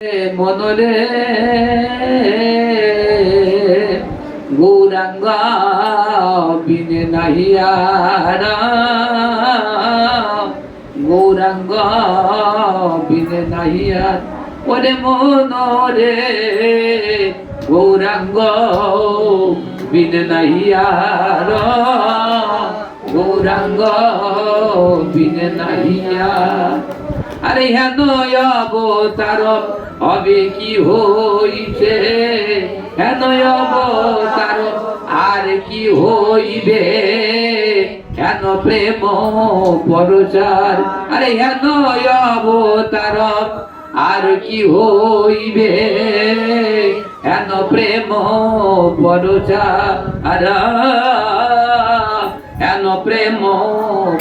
মনরে গৌরাঙ্গ বিনে নাহিয়ার গৌরাঙ্গ বিনে নাহিয়ার ওরে মনরে গৌরাঙ্গ বিনে নাহিয়ার গৌরাঙ্গ বিনে নাহিয়ার আরে হেন অবতার হবে কি হইছে হেন অবতার আর কি হইবে? হেন প্রেম পরচার? আরে হেন অবতার আর কি হইবে? হেন প্রেম পরচার? হেন প্রেম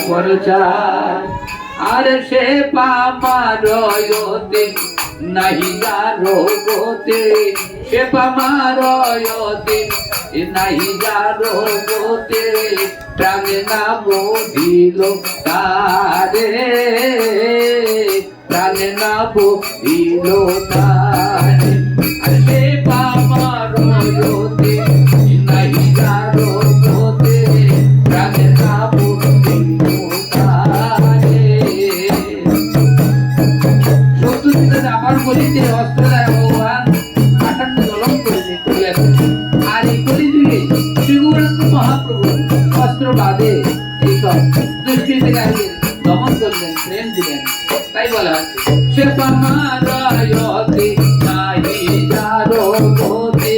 পরচার? আর সে পামারয়তে নাহি যারো রোগতে, সে পামারয়তে নাহি যারো গোতে প্রাণে নাম দিল তারে, প্রাণে নাম দিল শত্রুদের আবার বলিতে অস্ত্র দ্বারা ভগবান আটান্ন জলম করে করিয়াছেন আর এই কলিযুগে শ্রীগুরন্ত মহাপ্রভু অস্ত্র বাদে এইসব দুষ্কৃতিকারীদের দমন করলেন, প্রেম দিলেন। তাই বলা হচ্ছে, সে পামারয়তে নাই যারো গতি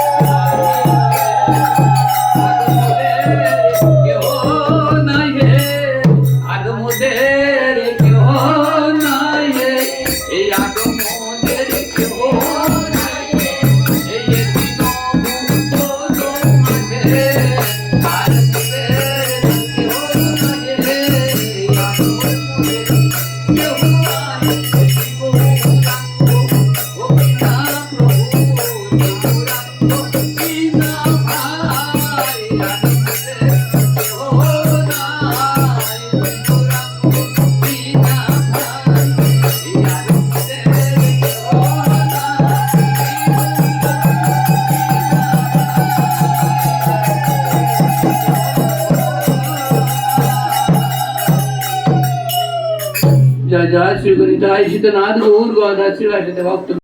ಆಶೀರ್ವದಿತ ಆಯುಷಿತನಾದ ಓರ್ವಾದ ಆಶೀರ್ವಾದಿತ ವಾಗ್ತು